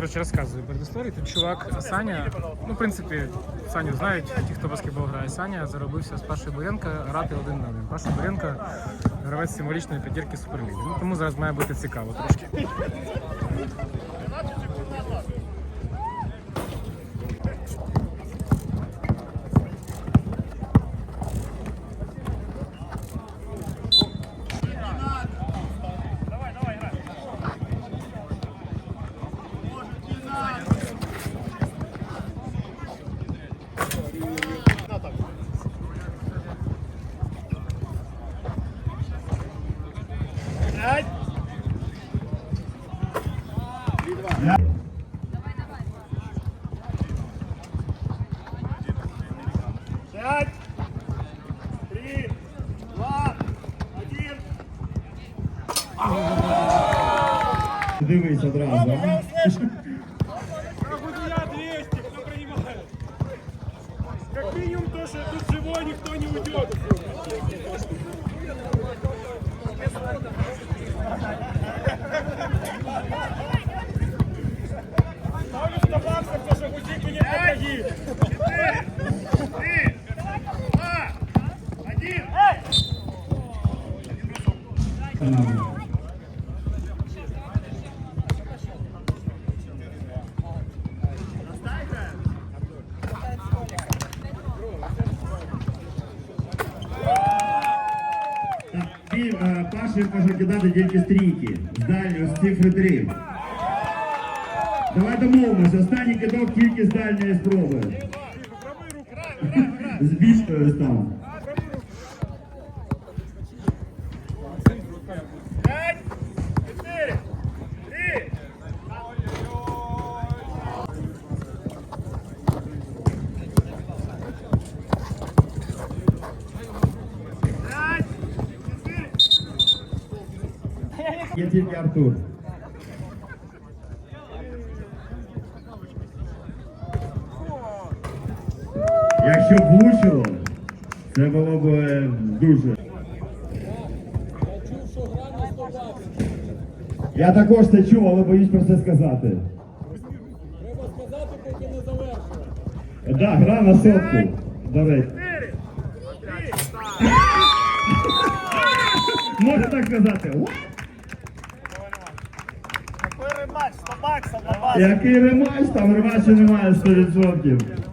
Коротше, розказую перед історією. Тут чувак Саня, ну, в принципі, Саню знають, ті, хто баскетбол грає. Саня заробився з Пашою Буренка грати один на один. Паша Буренко гравець символічної п'ятірки Суперліги. Ну, тому зараз має бути цікаво трошки. Пять, три, два, один. Дивись одразу. а? Я 200, кто принимает? Как минимум то, что тут живой никто не уйдет. Паші може кидати тільки стрійки. З дальньої, з цифри 3. Давай домовимося, останній кидок тільки з дальньої спроби. З більшої став. Пять, четыре, три. Пять, четыре. Є тільки Артур. Б влучило, це було б е, дуже. Я також це чув, але боюсь про це сказати. Треба сказати, поки не завершує. Так, да, гра на сотку. Четыре. Можна так сказати. What? Какой 100 баксов на вас. Який рематч? Там рематчу немає 100%.